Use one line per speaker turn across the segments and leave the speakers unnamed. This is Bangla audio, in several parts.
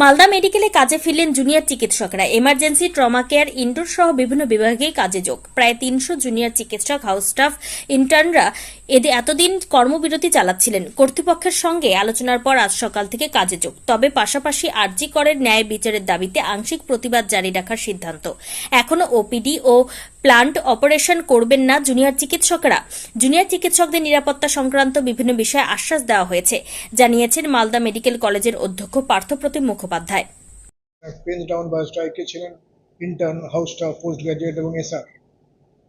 মালদা মেডিকেলে কাজে ফিরলেন জুনিয়র চিকিৎসকরা। এমার্জেন্সি ট্রমা কেয়ার ইনডোর সহ বিভিন্ন বিভাগে কাজে যোগ। প্রায় তিনশো জুনিয়র চিকিৎসক, হাউস স্টাফ, ইন্টার্নরা এদের এতদিন কর্মবিরতি চালাচ্ছিলেন। কর্তৃপক্ষের সঙ্গে আলোচনার পর আজ সকাল থেকে কাজে যোগ। তবে পাশাপাশি আরজি করের ন্যায় বিচারের দাবিতে আংশিক প্রতিবাদ জারি রাখার সিদ্ধান্ত। এখনও ওপিডি ও প্লান্ট অপারেশন করবেন না জুনিয়র চিকিৎসকরা। জুনিয়র চিকিৎসকদের নিরাপত্তা সংক্রান্ত বিভিন্ন বিষয়ে আশ্বাস দেওয়া হয়েছে। জানিয়েছেন মালদা মেডিকেল কলেজের অধ্যক্ষ পার্থপ্রতিম মুখোপাধ্যায়।
পেন্স ডাউন বা স্ট্রাইকে ছিলেন intern house staff post graduate এবং এসআর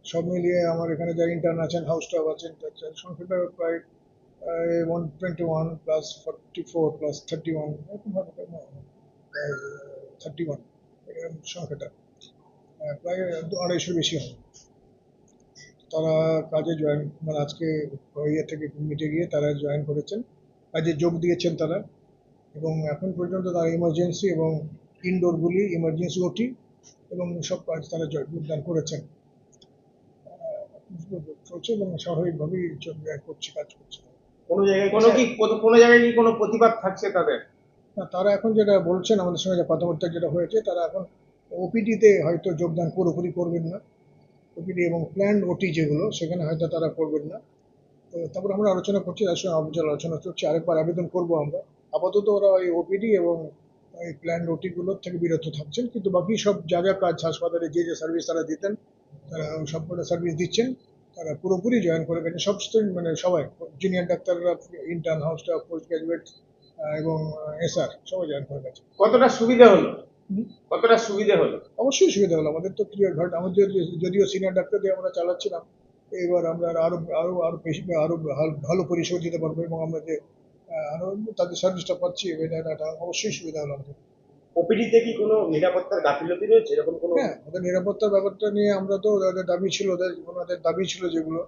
সব মিলিয়ে আমার এখানে যা ইন্টার্ন আছেন হাউস স্টাফ আছেন, তার সংখ্যাটা প্রায় one twenty one plus forty four plus thirty one এরকমভাবে থার্টি ওয়ান সংখ্যাটা। প্রায় দু- আড়াইশোর বেশি হবে তারা কাজে জয়েন মানে আজকে ইয়ে থেকে মিটে গিয়ে তারা জয়েন করেছেন। কাজে যোগ দিয়েছেন তারা। এবং এখন পর্যন্ত তারা ইমার্জেন্সি এবং ইনডোরগুলি ইমার্জেন্সি ওটি এবং সব কাজ তারা যোগদান করেছেন। চলছে এবং স্বাভাবিকভাবেই করছে কাজ করছে।
কোনো জায়গায় কোনো কি কোনো- জায়গায় কি কোনো প্রতিবাদ থাকছে তাদের?
না, তারা এখন যেটা বলছেন আমাদের সঙ্গে যে কথাবার্তা যেটা হয়েছে তারা এখন ওপিডিতে হয়তো যোগদান পুরোপুরি করবেন না। ওপিডি এবং প্ল্যান ওটি যেগুলো সেখানে হয়তো তারা করবেন না। তারপর আমরা আলোচনা করছি তার সঙ্গে আলোচনা আলোচনা চলছে। আরেকবার আবেদন করব আমরা। আপাতত ওরা ওই ওপিডি এবং এই প্ল্যান ওটিগুলোর থেকে বিরত থাকছেন কিন্তু বাকি সব যা যা কাজ হাসপাতালে যে যে সার্ভিস তারা দিতেন তারা সবকটা সার্ভিস দিচ্ছেন তারা পুরোপুরি জয়েন করে গেছেন সব মানে সবাই জুনিয়র ডাক্তাররা intern house staff post graduate এবং এসআর সবাই জয়েন করে গেছে
কতটা সুবিধা হলো? কতটা সুবিধা হলো?
অবশ্যই সুবিধা হলো আমাদের তো ক্লিয়ার ঘাট আমাদের যদিও সিনিয়র ডাক্তার দিয়ে আমরা চালাচ্ছিলাম এবার আমরা আরও আরও আরও বেশি আরও ভালো- পরিষেবা দিতে পারব এবং আমরা যে তাদের সার্ভিসটা পাচ্ছি এটা অবশ্যই সুবিধা হলো আমাদের।
ওপিডিতে কি কোনো নিরাপত্তার গাফিলতি রয়েছে? এরকম কোনো
হ্যাঁ ওদের নিরাপত্তার ব্যাপারটা নিয়ে আমরা তো ওদের দাবি ছিল ওদের ওনাদের দাবি ছিল যেগুলো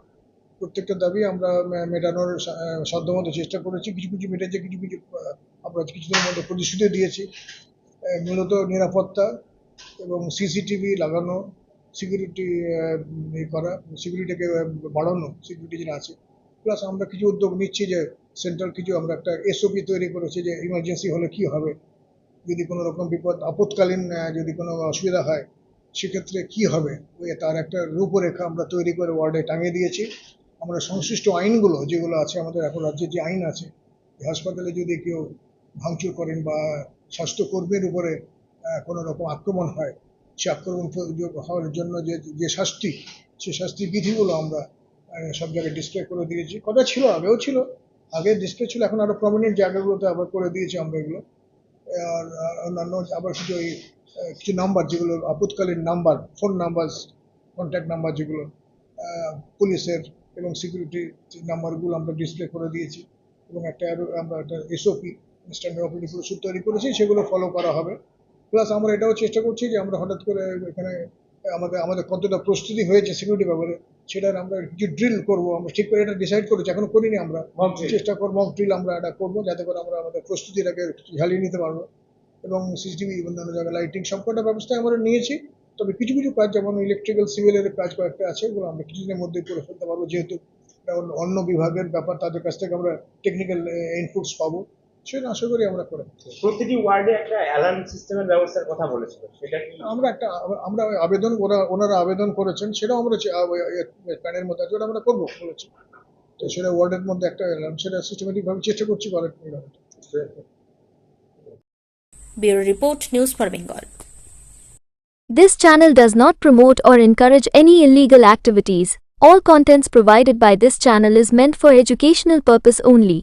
প্রত্যেকটা দাবি আমরা মেটানোর সাধ্যমতো চেষ্টা করেছি। কিছু কিছু মেটেছে কিছু কিছু আমরা কিছুদিনের মধ্যে প্রতিশ্রুতি দিয়েছি। মূলত নিরাপত্তা এবং সিসিটিভি লাগানো সিকিউরিটি করা সিকিউরিটিকে বাড়ানো সিকিউরিটি যেটা আছে। প্লাস আমরা কিছু উদ্যোগ নিচ্ছি যে সেন্ট্রাল কিছু আমরা একটা এসওপি তৈরি করেছি যে ইমার্জেন্সি হলে কি হবে? যদি কোনো রকম বিপদ আপৎকালীন যদি কোনো অসুবিধা হয়, সেক্ষেত্রে কি হবে? ওই তার একটা রূপরেখা আমরা তৈরি করে ওয়ার্ডে টাঙিয়ে দিয়েছি। আমরা সংশ্লিষ্ট আইনগুলো যেগুলো আছে আমাদের এখন রাজ্যে যে আইন আছে হাসপাতালে যদি কেউ ভাঙচুর করেন বা স্বাস্থ্যকর্মীর উপরে কোনো রকম আক্রমণ হয়, সে আক্রমণ হওয়ার জন্য যে যে শাস্তি, সে শাস্তির বিধিগুলো আমরা সব জায়গায় ডিসপ্লে করে দিয়েছি। কথা ছিল, আগেও ছিল। আগে ডিসপ্লে ছিল, এখন আরও প্রমিনেন্ট জায়গাগুলোতে আবার করে দিয়েছি আমরা এগুলো। আর অন্যান্য আবার কিছু ওই কিছু নাম্বার যেগুলো আপৎকালীন number phone number contact number যেগুলো পুলিশের এবং সিকিউরিটি নাম্বারগুলো আমরা ডিসপ্লে করে দিয়েছি। এবং একটা আমরা একটা এসওপি স্ট্যান্ডার্ড অপারেটিং প্রসিডিউর তৈরি করেছি, সেগুলো ফলো করা হবে। প্লাস আমরা এটাও চেষ্টা করছি যে আমরা হঠাৎ করে এখানে আমাদের আমাদের কতটা প্রস্তুতি হয়েছে সিকিউরিটি ব্যাপারে সেটার আমরা কিছু ড্রিল করব? আমরা ঠিক করে এটা ডিসাইড করেছি এখনও করিনি আমরা। চেষ্টা করব মক ড্রিল আমরা এটা করব যাতে করে আমরা আমাদের প্রস্তুতিটাকে ঝালিয়ে নিতে পারব। এবং সিসিটিভি অন্যান্য জায়গায় লাইটিং সবকটা ব্যবস্থা আমরা নিয়েছি। তবে কিছু কিছু কাজ যেমন ইলেকট্রিক্যাল সিভিলের কাজ কয়েকটা আছে ওগুলো আমরা কিছুদিনের মধ্যে করে ফেলতে পারব যেহেতু অন্য- অন্য বিভাগের ব্যাপার তাদের কাছ থেকে আমরা টেকনিক্যাল ইনপুটস পাবো। সেটা আশা করি আমরা করে
প্রতিটি ওয়ার্ডে একটা অ্যালার্ম সিস্টেমের ব্যবস্থার কথা বলেছিল সেটা কি?
আমরা একটা আমরা আবেদন ওরা ওনারা আবেদন করেছেন সেটাও আমরা প্যানের মধ্যে আছে ওটা আমরা করব বলেছি। তো সেটা ওয়ার্ডের মধ্যে একটা এলাম সেটা সিস্টেমেটিক ভাবে চেষ্টা করছি করার
bureau report news for Bengal.
This channel does not promote or encourage any illegal activities. All contents provided by this channel is meant for educational purpose only.